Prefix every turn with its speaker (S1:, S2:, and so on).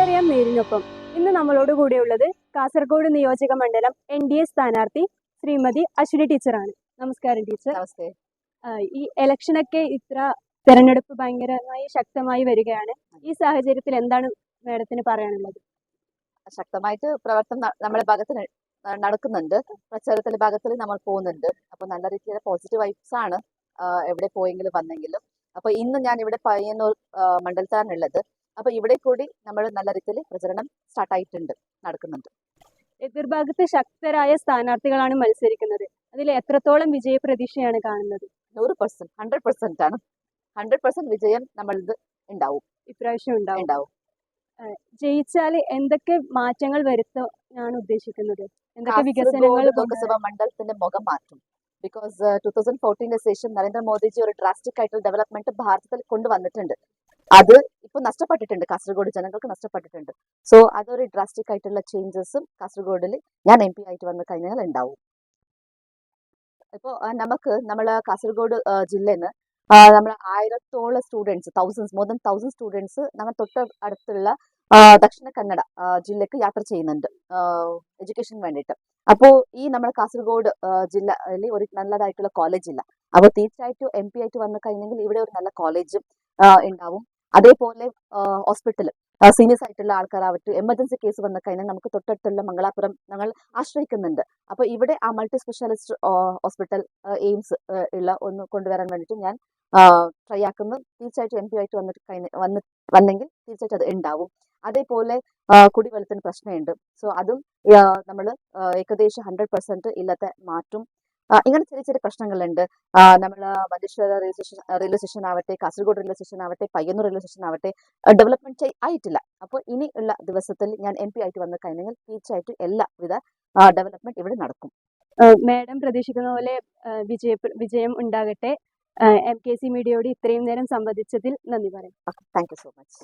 S1: ന്യൂസിനൊപ്പം ഇന്ന് നമ്മളോട് കൂടെയുള്ളത് കാസർഗോഡ് നിയോജക മണ്ഡലം എൻ ഡി എ സ്ഥാനാർത്ഥി ശ്രീമതി അശ്വിനി ടീച്ചറാണ്. നമസ്കാരം ടീച്ചർ.
S2: നമസ്തേ.
S1: ഈ ഇലക്ഷനൊക്കെ ഇത്ര തെരഞ്ഞെടുപ്പ് ഭയങ്കരമായി ശക്തമായി വരികയാണ്. ഈ സാഹചര്യത്തിൽ എന്താണ് മാഡത്തിന് പറയാനുള്ളത്?
S2: ശക്തമായിട്ട് പ്രവർത്തനം നമ്മുടെ ഭാഗത്ത് നടക്കുന്നുണ്ട്. പ്രചാരത്തിന്റെ ഭാഗത്തിൽ നമ്മൾ പോകുന്നുണ്ട്. അപ്പൊ നല്ല രീതിയിലുള്ള പോസിറ്റീവ് വൈബ്സ് ആണ് എവിടെ പോയെങ്കിലും വന്നെങ്കിലും. അപ്പൊ ഇന്ന് ഞാൻ ഇവിടെ പയ്യന്നൂർ ആ, മണ്ഡലത്തിലാണ് ഉള്ളത് അപ്പൊ ഇവിടെ കൂടി നമ്മൾ നല്ല രീതിയിൽ പ്രചരണം സ്റ്റാർട്ടായിട്ടുണ്ട് നടക്കുന്നുണ്ട്.
S1: എതിർഭാഗത്ത് ശക്തരായ സ്ഥാനാർത്ഥികളാണ് മത്സരിക്കുന്നത്. അതിൽ എത്രത്തോളം വിജയ പ്രതീക്ഷയാണ് കാണുന്നത്?
S2: നൂറ് പെർസെന്റ് ഹൺഡ്രഡ് പെർസെന്റ് ആണ്. ഹൺഡ്രഡ് പെർസെന്റ് വിജയം നമ്മളിത് ഉണ്ടാവും.
S1: ഇപ്രാവശ്യം ഉണ്ടാവും.
S2: ഉണ്ടാവും.
S1: ജയിച്ചാൽ എന്തൊക്കെ മാറ്റങ്ങൾ വരുത്താനാണ് ഉദ്ദേശിക്കുന്നത്? എന്തൊക്കെ വികസനങ്ങൾ
S2: ലോക്സഭാ മണ്ഡലത്തിന്റെ മുഖം മാറ്റും. ബിക്കോസ് ടൂ തൗസൻഡ് ഫോർട്ടീന് ശേഷം നരേന്ദ്രമോദിജി ഒരു ഡ്രാസ്റ്റിക് ആയിട്ടുള്ള ഡെവലപ്മെന്റ് ഭാരതത്തിൽ കൊണ്ടുവന്നിട്ടുണ്ട്. അത് ഇപ്പൊ നഷ്ടപ്പെട്ടിട്ടുണ്ട്. കാസർഗോഡ് ജനങ്ങൾക്ക് നഷ്ടപ്പെട്ടിട്ടുണ്ട്. സോ അതൊരു ഡ്രാസ്റ്റിക് ആയിട്ടുള്ള ചേഞ്ചസും കാസർഗോഡിൽ ഞാൻ എം പി ആയിട്ട് വന്നു കഴിഞ്ഞാൽ ഉണ്ടാവും ഇപ്പോൾ നമുക്ക് നമ്മളെ കാസർഗോഡ് ജില്ലയിൽ നിന്ന് നമ്മൾ ആയിരത്തോളം students thousands more than thousand students നമ്മൾ തൊട്ട് അടുത്തുള്ള ദക്ഷിണ കന്നഡ ജില്ലക്ക് യാത്ര ചെയ്യുന്നുണ്ട്. എഡ്യൂക്കേഷൻ വേണ്ടിയിട്ട്. അപ്പോൾ ഈ നമ്മുടെ കാസർഗോഡ് ജില്ലയിൽ ഒരു നല്ലതായിട്ടുള്ള കോളേജ് ഇല്ല. അപ്പോൾ തീർച്ചയായിട്ടും എം പി ആയിട്ട് വന്നു കഴിഞ്ഞെങ്കിൽ ഇവിടെ ഒരു നല്ല കോളേജും ഉണ്ടാവും അതേപോലെ ഹോസ്പിറ്റൽ സീനിയേഴ്സ് ആയിട്ടുള്ള ആൾക്കാരാവട്ടെ എമർജൻസി കേസ് വന്ന കഴിഞ്ഞാൽ നമുക്ക് തൊട്ടടുത്തുള്ള മംഗളാപുരം ഞങ്ങൾ ആശ്രയിക്കുന്നുണ്ട്. അപ്പോൾ ഇവിടെ ആ മൾട്ടി സ്പെഷ്യാലിസ്റ്റ് ഹോസ്പിറ്റൽ എയിംസ് ഉള്ള ഒന്ന് കൊണ്ടുവരാൻ വേണ്ടിയിട്ട് ഞാൻ ട്രൈ ആക്കുന്നു. തീർച്ചയായിട്ടും എം പി ആയിട്ട് വന്നിട്ട് വന്ന് വന്നെങ്കിൽ തീർച്ചയായിട്ടും അത് ഉണ്ടാവും അതേപോലെ കുടിവെള്ളത്തിന് പ്രശ്നമുണ്ട്. സോ അതും നമ്മൾ ഏകദേശം ഹൺഡ്രഡ് പെർസെന്റ് ഇല്ലാത്ത മാറ്റും. ഇങ്ങനെ ചെറിയ ചെറിയ പ്രശ്നങ്ങളുണ്ട്. നമ്മൾ Manjeshwar railway station railway station ആവട്ടെ കാസർഗോഡ് റെയിൽവേ സ്റ്റേഷൻ ആവട്ടെ പയ്യന്നൂർ റെയിൽവേ സ്റ്റേഷൻ ആവട്ടെ ഡെവലപ്മെന്റ് ആയിട്ടില്ല. അപ്പോൾ ഇനി ഉള്ള ദിവസത്തിൽ ഞാൻ എം പി ആയിട്ട് വന്നു കഴിഞ്ഞാൽ തീർച്ചയായിട്ടും എല്ലാവിധ ഡെവലപ്മെന്റ് ഇവിടെ നടക്കും.
S1: മാഡം പ്രതീക്ഷിക്കുന്ന പോലെ വിജയ വിജയം ഉണ്ടാകട്ടെ. എം കെ സി മീഡിയയോട് ഇത്രയും നേരം സംവദിച്ചതിൽ നന്ദി പറയാം.
S2: Thank you so much